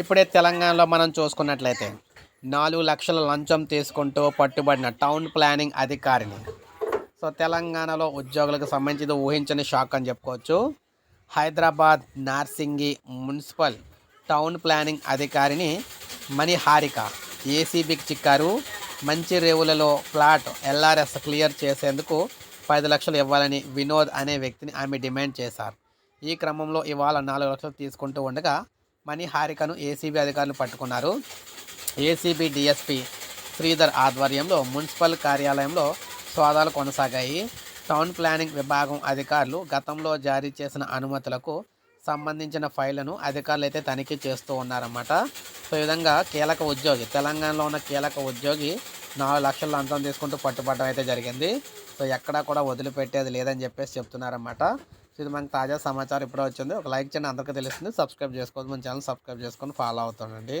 ఇప్పుడే తెలంగాణలో మనం చూసుకున్నట్లయితే నాలుగు లక్షల లంచం తీసుకుంటూ పట్టుబడిన టౌన్ ప్లానింగ్ అధికారిని. సో తెలంగాణలో ఉద్యోగులకు సంబంధించి ఊహించని షాక్ అని చెప్పుకోవచ్చు. Hyderabad Narsingi municipal town planning అధికారిని మణిహారిక ఏసీబీకి చిక్కారు. మంచి రేవులలో ఫ్లాట్ ఎల్ఆర్ఎస్ క్లియర్ చేసేందుకు పది లక్షలు ఇవ్వాలని వినోద్ అనే వ్యక్తిని ఆమె డిమాండ్ చేశారు. ఈ క్రమంలో ఇవాళ నాలుగు లక్షలు తీసుకుంటూ ఉండగా మణిహారికను ఏసీబీ అధికారులు పట్టుకున్నారు. ఏసీబీ డిఎస్పీ శ్రీధర్ ఆధ్వర్యంలో మున్సిపల్ కార్యాలయంలో సోదాలు కొనసాగాయి. టౌన్ ప్లానింగ్ విభాగం అధికారులు గతంలో జారీ చేసిన అనుమతులకు సంబంధించిన ఫైళ్ళను అధికారులు అయితే తనిఖీ చేస్తూ ఉన్నారన్నమాట. సో ఈ విధంగా కీలక ఉద్యోగి తెలంగాణలో ఉన్న కీలక ఉద్యోగి నాలుగు లక్షల లంచం తీసుకుంటూ పట్టుబడడం అయితే జరిగింది. సో ఎక్కడా కూడా వదిలిపెట్టేది లేదని చెప్పేసి చెప్తున్నారన్నమాట. ఇది మనకు తాజా సమాచారం ఇప్పుడే వచ్చింది. ఒక లైక్ చేయండి అందరికీ తెలుస్తుంది. సబ్స్క్రైబ్ చేసుకోవద్దు మన ఛానల్ సబ్స్క్రైబ్ చేసుకొని ఫాలో అవుతానండి